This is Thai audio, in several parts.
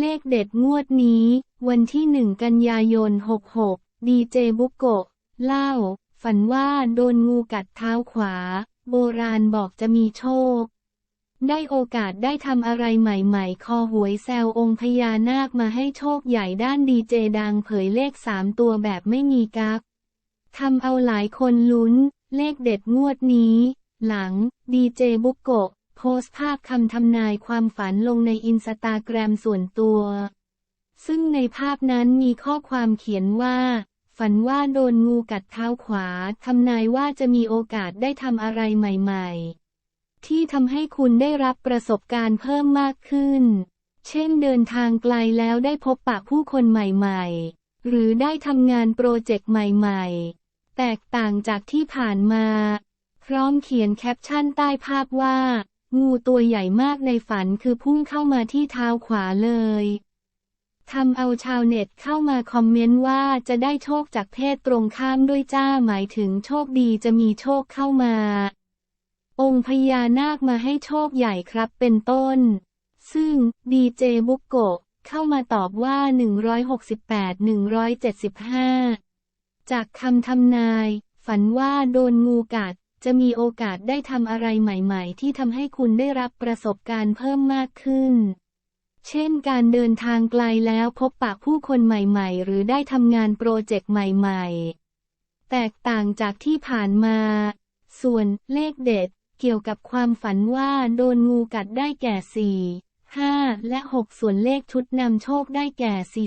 เลขเด็ดงวดนี้ วันที่หนึ่งกันยายน 66 ดีเจบุกโกะ เล่า ฝันว่าโดนงูกัดเท้าขวา โบราณบอกจะมีโชค ได้โอกาสได้ทำอะไรใหม่ๆ คอหวยแซวองค์พญานาคมาให้โชคใหญ่ด้านดีเจดังเผยเลขสามตัวแบบไม่มีกักทำเอาหลายคนลุ้น เลขเด็ดงวดนี้ หลัง ดีเจบุกโกะ โพสต์ภาพคำทำนายความฝันลงในอินสตาแกรมส่วนตัว ซึ่งในภาพนั้นมีข้อความเขียนว่า ฝันว่าโดนงูกัดเท้าขวาทำนายว่าจะมีโอกาสได้ทำอะไรใหม่ๆ ที่ทำให้คุณได้รับประสบการณ์เพิ่มมากขึ้น เช่นเดินทางไกลแล้วได้พบปะผู้คนใหม่ๆ หรือได้ทำงานโปรเจกต์ใหม่ๆ แตกต่างจากที่ผ่านมา พร้อมเขียนแคปชั่นใต้ภาพว่า งูตัวใหญ่มากในฝันคือพุ่งเข้ามาที่เท้าขวาเลยทำเอาชาวเน็ตเข้ามาคอมเมนต์ว่าจะได้โชคจากเพศตรงข้ามด้วยจ้าหมายถึงโชคดีจะมีโชคเข้ามา องค์พญานาคมาให้โชคใหญ่ครับเป็นต้น ซึ่งดีเจบุกโกะเข้ามาตอบว่า 168-175 จากคำทำนาย ฝันว่าโดนงูกัด จะมีโอกาสได้ทำอะไรใหม่ๆ ที่ทำให้คุณได้รับประสบการณ์เพิ่มมากขึ้น เช่นการเดินทางไกลแล้วพบปะผู้คนใหม่ๆ หรือได้ทำงานโปรเจกต์ใหม่ๆ แตกต่างจากที่ผ่านมา ส่วนเลขเด็ด เกี่ยวกับความฝันว่าโดนงูกัดได้แก่4 5และ6ส่วนเลขชุดนำโชคได้แก่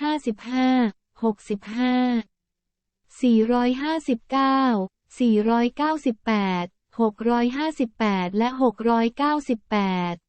45 55 65 459 498 658 และ 698